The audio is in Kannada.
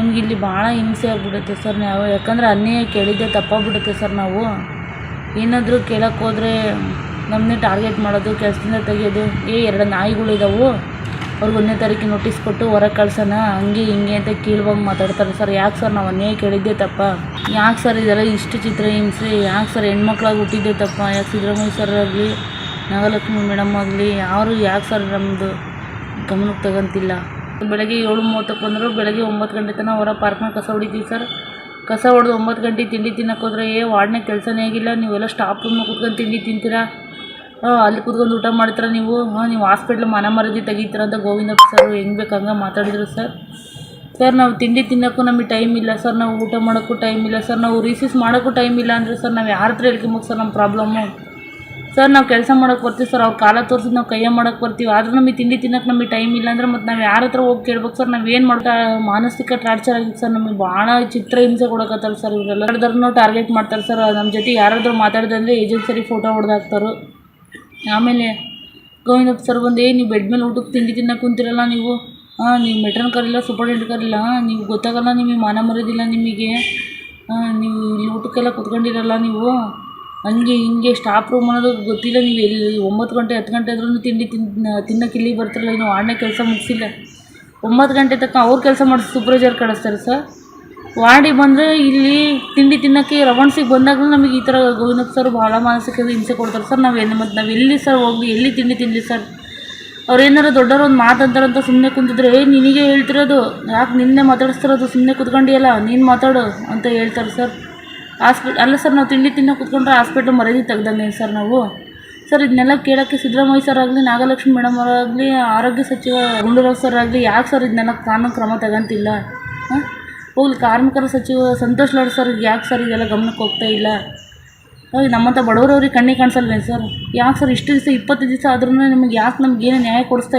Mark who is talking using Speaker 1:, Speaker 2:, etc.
Speaker 1: ನಮ್ಗೆ ಇಲ್ಲಿ ಭಾಳ ಹಿಂಸೆ ಆಗ್ಬಿಡುತ್ತೆ ಸರ್ ನಾವು. ಯಾಕಂದರೆ ಅನ್ಯಾಯ ಕೇಳಿದ್ದೆ ತಪ್ಪಾಗ್ಬಿಡುತ್ತೆ ಸರ್ ನಾವು. ಏನಾದರೂ ಕೇಳಕ್ಕೆ ಹೋದ್ರೆ ನಮ್ಮನ್ನೇ ಟಾರ್ಗೆಟ್ ಮಾಡೋದು, ಕೆಲಸದಿಂದ ತೆಗೆಯೋದು, ಏ, ಎರಡು ನಾಯಿಗಳಿದಾವು. ಅವ್ರಿಗೆ ಒಂದನೇ ತಾರೀಕು ನೋಟಿಸ್ ಕೊಟ್ಟು ಹೊರಗೆ ಕಳ್ಸೋಣ, ಹಂಗೆ ಹಿಂಗೆ ಅಂತ ಕೀಳ್ವಾಗಿ ಮಾತಾಡ್ತಾರೆ ಸರ್. ಯಾಕೆ ಸರ್ ನಾವು ಅನ್ಯಾಯ ಕೇಳಿದ್ದೆ ತಪ್ಪ? ಯಾಕೆ ಸರ್ ಇದೆಲ್ಲ ಇಷ್ಟು ಚಿತ್ರ ಹಿಂಸೆ? ಯಾಕೆ ಸರ್ ಹೆಣ್ಮಕ್ಳಾಗಿ ಹುಟ್ಟಿದ್ದೆ ತಪ್ಪ? ಯಾಕೆ ಸಿದ್ದರಾಮಯ್ಯ ಸರ್ ಆಗಲಿ, ನಾಗಲಕ್ಷ್ಮಿ ಮೇಡಮ್ ಆಗಲಿ, ಯಾರು ಯಾಕೆ ಸರ್ ನಮ್ಮದು ಗಮನಕ್ಕೆ ತಗೊಂತಿಲ್ಲ? ಬೆಳಗ್ಗೆ ಏಳು ಮೂವತ್ತಕ್ಕೆ ಬಂದರು. ಬೆಳಗ್ಗೆ ಒಂಬತ್ತು ಗಂಟೆ ತನಕ ಹೊರ ಪಾರ್ಕ್ನಾಗ ಕಸ ಹೊಡಿತೀವಿ ಸರ್. ಕಸ ಹೊಡೆದು ಒಂಬತ್ತು ಗಂಟೆ ತಿಂಡಿ ತಿನ್ನಕ್ಕೆ ಹೋದ್ರೆ, ಏ ವಾರ್ಡ್ನಾಗ ಕೆಲಸನೇ ಆಗಿಲ್ಲ, ನೀವೆಲ್ಲ ಸ್ಟಾಫ್ ರೂಮ್ ಕೂತ್ಕೊಂಡು ತಿಂಡಿ ತಿಂತೀರಾ? ಅಲ್ಲಿ ಕೂತ್ಕೊಂಡು ಊಟ ಮಾಡ್ತೀರಾ ನೀವು? ಹಾಂ, ನೀವು ಹಾಸ್ಪಿಟ್ಲ್ ಮನ ಮರದಿ ತೆಗಿತೀರ ಅಂತ ಗೋವಿಂದ ಸರ್ ಹೆಂಗೆ ಬೇಕು ಹಂಗೆ ಮಾತಾಡಿದ್ರು ಸರ್. ಸರ್, ನಾವು ತಿಂಡಿ ತಿನ್ನೋಕ್ಕೂ ನಮಗೆ ಟೈಮ್ ಇಲ್ಲ ಸರ್. ನಾವು ಊಟ ಮಾಡೋಕ್ಕೂ ಟೈಮ್ ಇಲ್ಲ ಸರ್. ನಾವು ರಿಸೀಸ್ ಮಾಡೋಕ್ಕೂ ಟೈಮ್ ಇಲ್ಲ ಅಂದರೆ ಸರ್. ನಾವು ಯಾರ ಹತ್ರ ಸರ್ ನಮ್ಮ ಪ್ರಾಬ್ಲಮ್ಮು ಸರ್, ನಾವು ಕೆಲಸ ಮಾಡೋಕ್ಕೆ ಬರ್ತೀವಿ ಸರ್, ಅವ್ರು ಕಾಲ ತೋರಿಸಿದ್ ನಾವು ಕೈಯ ಮಾಡೋಕ್ಕೆ ಬರ್ತೀವಿ. ಆದರೂ ನಮಗೆ ತಿಂಡಿ ತಿನ್ನೋಕೆ ನಮಗೆ ಟೈಮ್ ಇಲ್ಲ ಅಂದ್ರೆ ಮತ್ತು ನಾವು ಯಾರ ಹತ್ರ ಹೋಗಿ ಕೇಳ್ಬೇಕು ಸರ್? ನಾವು ಏನು ಮಾಡ್ತಾ, ಮಾನಸಿಕ ಟಾರ್ಚರ್ ಆಗಿತ್ತು ಸರ್, ನಮಗೆ ಭಾಳ ಚಿತ್ರ ಹಿಂಸೆ ಕೊಡೋಕತ್ತಾರೆ ಸರ್ ಇವರೆಲ್ಲ. ಎಲ್ಲರನ್ನು ಟಾರ್ಗೆಟ್ ಮಾಡ್ತಾರೆ ಸರ್ ನಮ್ಮ ಜೊತೆ ಯಾರಾದರೂ ಮಾತಾಡಿದ್ರೆ ಏಜೆನ್ಸರಿ ಫೋಟೋ ಹೊಡೆದಾಕ್ತಾರೆ. ಆಮೇಲೆ, ಗೋವಿಂದಪ್ಪ ಸರ್ ಬಂದು, ಏ, ನೀವು ಬೆಡ್ ಮೇಲೆ ಊಟಕ್ಕೆ ತಿಂಡಿ ತಿನ್ನೋಕೆ ಕುಂತಿರಲ್ಲ ನೀವು? ಹಾಂ ನೀವು ಮೆಟ್ರನ್ ಕರಿಲ್ಲ, ಸೂಪರ್ಡೆಂಟ್ ಕರಿಲ್ಲ? ನೀವು ಗೊತ್ತಾಗಲ್ಲ, ನಿಮಗೆ ಮಾನ ಮರೋದಿಲ್ಲ ನಿಮಗೆ? ನೀವು ಇಲ್ಲಿ ಊಟಕ್ಕೆಲ್ಲ ಕುತ್ಕೊಂಡಿರಲ್ಲ ನೀವು? ಹಂಗೆ ಹಿಂಗೆ ಸ್ಟಾಪ್ ರೂಮ್ ಅನ್ನೋದು ಗೊತ್ತಿಲ್ಲ, ನೀವು ಎಲ್ಲಿ ಒಂಬತ್ತು ಗಂಟೆ, ಹತ್ತು ಗಂಟೆ ಆದ್ರೂ ತಿಂಡಿ ತಿನ್ ತಿನ್ನಕ್ಕೆ ಇಲ್ಲಿ ಬರ್ತಿರಲ್ಲ, ಇನ್ನು ವಾರ್ಡ್ನಾಗ ಕೆಲಸ ಮುಗಿಸಿಲ್ಲ. ಒಂಬತ್ತು ಗಂಟೆ ತನಕ ಅವ್ರು ಕೆಲಸ ಮಾಡಿ ಸೂಪರ್ವೈಸರ್ ಕಳಿಸ್ತಾರೆ ಸರ್ ವಾರ್ಡಿಗೆ ಬಂದರೆ ಇಲ್ಲಿ ತಿಂಡಿ ತಿನ್ನೋಕ್ಕೆ ರವಣ್ಸಿಗೆ ಬಂದಾಗ ನಮಗೆ ಈ ಥರ ಗೋವಿಂದಪ್ಪ ಸರ್ ಭಾಳ ಮಾನಸಿಕ ಹಿಂಸೆ ಕೊಡ್ತಾರೆ ಸರ್ ನಾವು ಏನು ಮತ್ತು ನಾವು ಎಲ್ಲಿ ಸರ್ ಹೋಗಿ ಎಲ್ಲಿ ತಿಂಡಿ ತಿನ್ನಲಿ ಸರ್ ಅವ್ರು ಏನಾರು ದೊಡ್ಡವ್ರು ಒಂದು ಮಾತಂತಾರಂತ ಸುಮ್ಮನೆ ಕುಂತಿದ್ರೆ, ಏ, ನಿನಗೆ ಹೇಳ್ತಿರೋದು, ಯಾಕೆ ನಿನ್ನೆ ಮಾತಾಡಿಸ್ತಿರೋದು ಸುಮ್ಮನೆ ಕುತ್ಕೊಂಡಿಯಲ್ಲ, ನೀನು ಮಾತಾಡು ಅಂತ ಹೇಳ್ತಾರೆ ಸರ್ ಹಾಸ್ಪಿಟ್, ಅಲ್ಲ ಸರ್, ನಾವು ತಿಂಡಿ ತಿನ್ನೋ ಕೂತ್ಕೊಂಡ್ರೆ ಹಾಸ್ಪಿಟ್ಲ್ ಮರ್ಯಾದೆ ತೆಗ್ದಂಗೆ ಸರ್ ನಾವು. ಸರ್, ಇದನ್ನೆಲ್ಲ ಕೇಳೋಕ್ಕೆ ಸಿದ್ದರಾಮಯ್ಯ ಸರ್ ಆಗಲಿ, ನಾಗಲಕ್ಷ್ಮಿ ಮೇಡಮ್ ಅವರಾಗಲಿ ಆರೋಗ್ಯ ಸಚಿವ ಗುಂಡೂರಾವ್ ಸರ್ ಆಗಲಿ, ಯಾಕೆ ಸರ್ ಇದನ್ನೆಲ್ಲ ಕಾನೂನು ಕ್ರಮ ತಗೊಂತಿಲ್ಲ? ಹಾಂ? ಹೋಗ್ಲಿ, ಕಾರ್ಮಿಕರ ಸಚಿವ ಸಂತೋಷ್ ಲಾಡ್ ಸರ್ ಯಾಕೆ ಸರ್ ಇದೆಲ್ಲ ಗಮನಕ್ಕೆ ಹೋಗ್ತಾ ಇಲ್ಲ? ನಮ್ಮಂಥ ಬಡವರವ್ರಿಗೆ ಕಣ್ಣಿಗೆ ಕಾಣಿಸಲ್ವೇನು ಸರ್? ಯಾಕೆ ಸರ್ ಇಷ್ಟು ದಿವಸ ಇಪ್ಪತ್ತು ದಿವಸ ಆದ್ರೂ ನಿಮಗೆ ಯಾಕೆ ನಮ್ಗೆ ಏನು ನ್ಯಾಯ ಕೊಡಿಸ್ತಾ